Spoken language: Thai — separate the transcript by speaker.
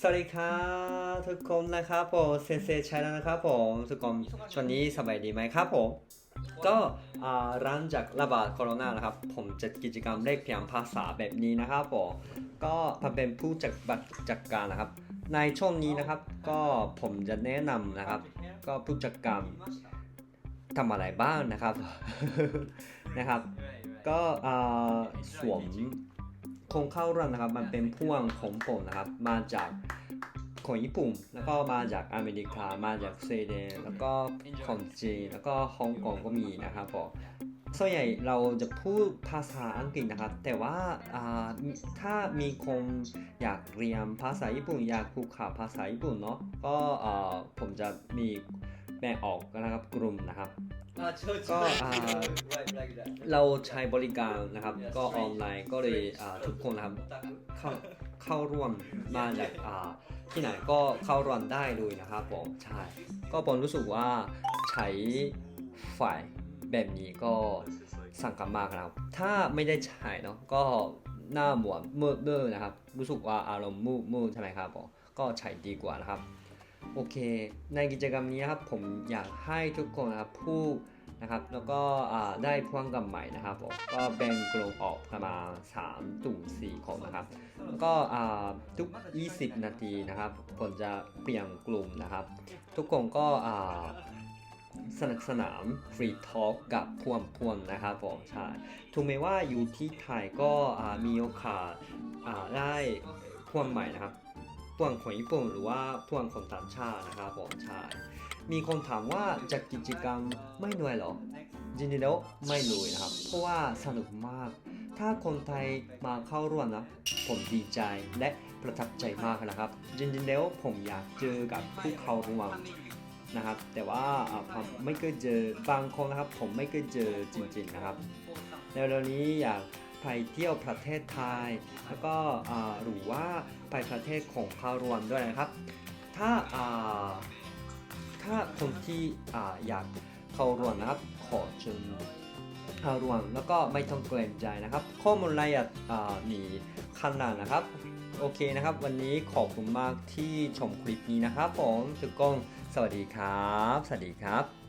Speaker 1: สวัสดีครับทุกคนนะครับผมเซนเซชัยแล้วนะครับผมทุกคนช่วงนี้สบายดีไหมครับผมก็อ่าหลังจากระบาดโคโรนานะครับ ผมจัดกิจกรรมเลขเพียงภาษาแบบนี้นะครับผมก็ทำเป็นผู้จัดบัตรจัดการนะครับ ในช่วงนี้นะครับ ก็ผมจะแนะนำนะครับ ก็ผู้จัดการทำอะไรบ้างนะครับนะครับ ก็สวม คงเข้าร่วมนะครับ มันเป็นพ่วงของผมนะครับ มาจากของญี่ปุ่น แล้วก็มาจากอเมริกา มาจากสวีเดนแล้วก็ของจีนแล้วก็ฮ่องกงก็มีนะครับผมส่วนใหญ่เราจะพูดภาษาอังกฤษนะครับ แต่ว่าอ่าถ้ามีคนอยากเรียนภาษาญี่ปุ่น อยากพูดข่าวภาษาญี่ปุ่นเนาะก็อ่าผมจะมีแบ่งออกนะครับกลุ่มนะครับ
Speaker 2: Ah, church.
Speaker 1: Go,
Speaker 2: right,
Speaker 1: uh,
Speaker 2: right, like that.
Speaker 1: เราใช้บริการนะครับ ก็ออนไลน์ก็เลยอ่าทุกคนนะครับเข้าเข้าร่วมมาจากอ่าที่ไหนก็เข้าร่วมได้เลยนะครับผมใช่ก็ผมรู้สึกว่าใช้ฝ่ายแบบนี้ก็สั่งกันมากนะครับ ถ้าไม่ได้ใช้เนาะก็หน้าหมวดมืดมืดนะครับ รู้สึกว่าอารมณ์มืดมืดใช่ไหมครับผมก็ใช้ดีกว่านะครับ โอเค ในกิจกรรมนี้นะครับผมอยากให้ทุกคนนะครับพูด นะครับ แล้วก็ได้พ่วงกับใหม่นะครับผมก็แบ่งกลุ่มออกประมาณ3ถึง4คนนะครับ แล้วก็ทุก 20 นาทีนะครับผมจะเปลี่ยนกลุ่มนะครับ ทุกคนก็อ่าสนักสนามฟรีทอ l k กับพวงพวงนะครับผมใช่ถึงแม้ว่าอยู่ที่ไทยก็มีโอกาสได้พวงใหม่นะครับ พวงของญี่ปุ่นหรือว่าพวงของต่างชาตินะครับผมใช่มีคนถามว่าจัดกิจกรรมไม่เหนื่อยหรอจริงๆแล้วไม่เลยนะครับ เพราะว่าสนุกมาก ถ้าคนไทยมาเข้าร่วมนะผมดีใจและประทับใจมากนะครับ จริงๆแล้วผมอยากเจอกับผู้เข้าร่วมนะครับ แต่ว่าผมไม่เคยเจอบางคนนะครับ ผมไม่เคยเจอจริง ๆนะครับ แล้วเร็วๆนี้อยาก ไปเที่ยวประเทศไทย แล้วก็หรือว่าไปประเทศของเข้ารวมด้วยนะครับ ถ้าถ้าคนที่ออยากเข้ารวมนะครับขอเชิญเข้ารวมแล้วก็ไม่ต้องเกรงใจนะครับ ข้อมูลรายละเอียดอ่ามีข้างหนานะครับโอเคนะครับ วันนี้ขอบคุณมากที่ชมคลิปนี้นะครับผมทุกคนสวัสดีครับ สวัสดีครับ